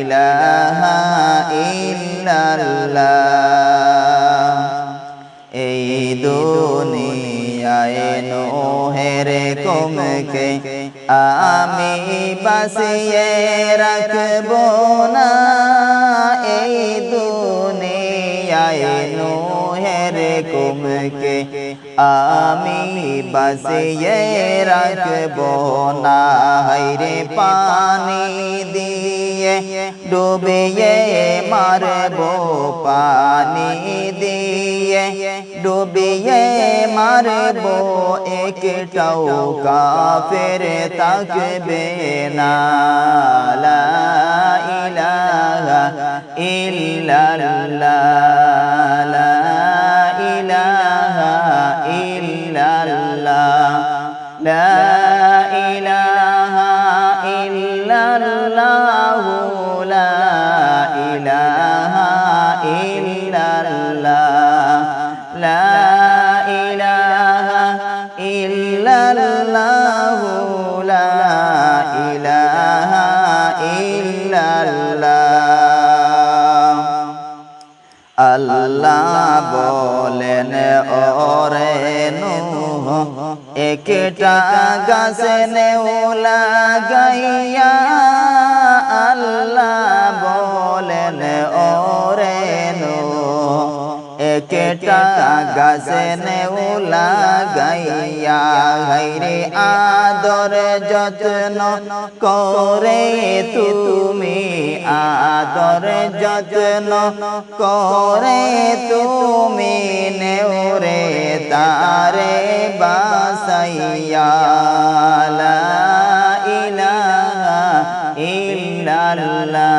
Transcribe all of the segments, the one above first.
ইলাহা ইল্লাল্লাহ। এই দুনিয়ায় নোহের কমকে আমি বাসিয়ে রাখব না। এই দুনিয়ায় নো নোহের কমকে আমি বাসিয়ে রাখব না হাইরে পানি দিয়ে ডুবিয়ে মারব পানি দিয়ে ডুবিয়ে মারব একটাও কাফের তাকবে না লা ইলাহা ইল্লাল্লাহ লা ইল্লাল্লাহ লা ইলাহা ইল্লাল্লাহ। আল্লাহ বলেন ওরে নূহ একটা গাছ নেওলা গাইয়া আল্লাহ একটা গাছ নেওলা গাইয়া গাইরে আদর যত্ন করে তুমি, আদর যত্ন করে তুমি নেওরে তারে বাসাইয়া। ইলাহা ইল্লাল্লাহ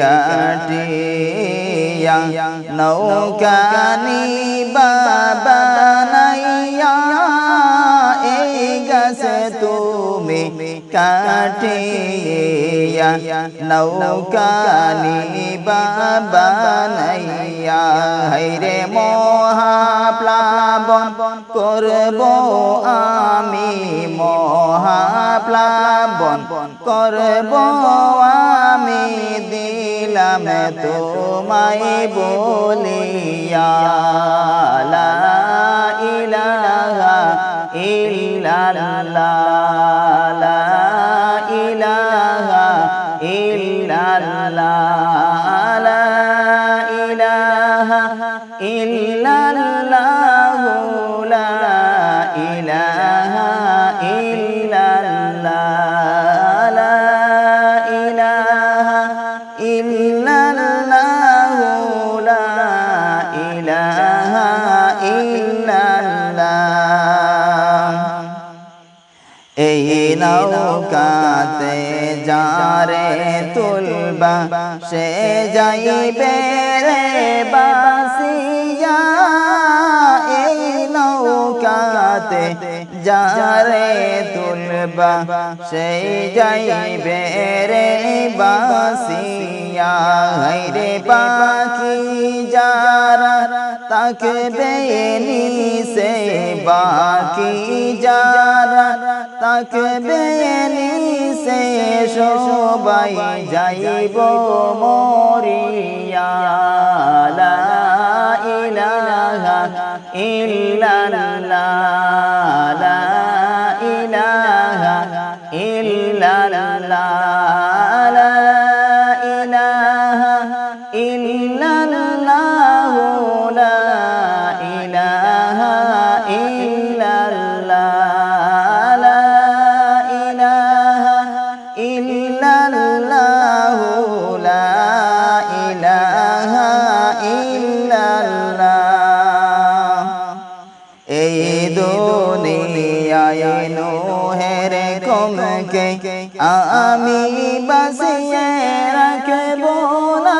কাটিয়া নৌকানি বাবা নাইয়া এই গাছে তুমি কাটিয়া নৌকানি বাবা নাইয়া হাইরে মহাপ্লাবন করব আমি মহাপ্লাবন করব আমি দিলাম তোমায় বলিয়া। লা ইলাহা ইল্লাল্লাহ লা ইলাহা ইলাহা ইল্লাল্লাহ। এই নৌকাতে যারে তুলবা, সে যাইবে রে বাসিয়া এই নৌকাতে যারে তুলবা, সে যাইবে রে বাসিয়া রে যারা তাকবে নিসে বাকি যারা তাকবে নিসে সবাই যাইব মরিয়া। ইলাহা ইল্লাল্লাহ। নোহের কমকে আমি বাসিয়ে রাখব না।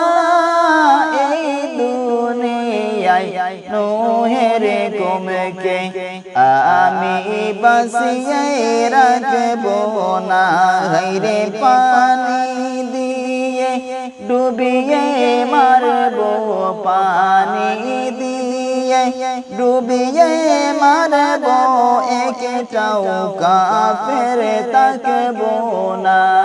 এই দুনিয়ায় নোহের কমকে আমি বাসিয়ে রাখব না। রে পানি দিয়ে ডুবিয়ে মারব পানি ডুবিয়ে মারব একটাও কাফের তাকব না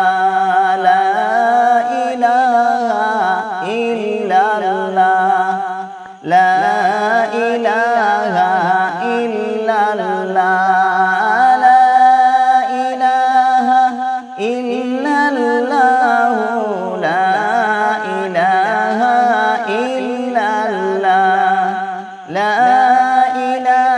إلى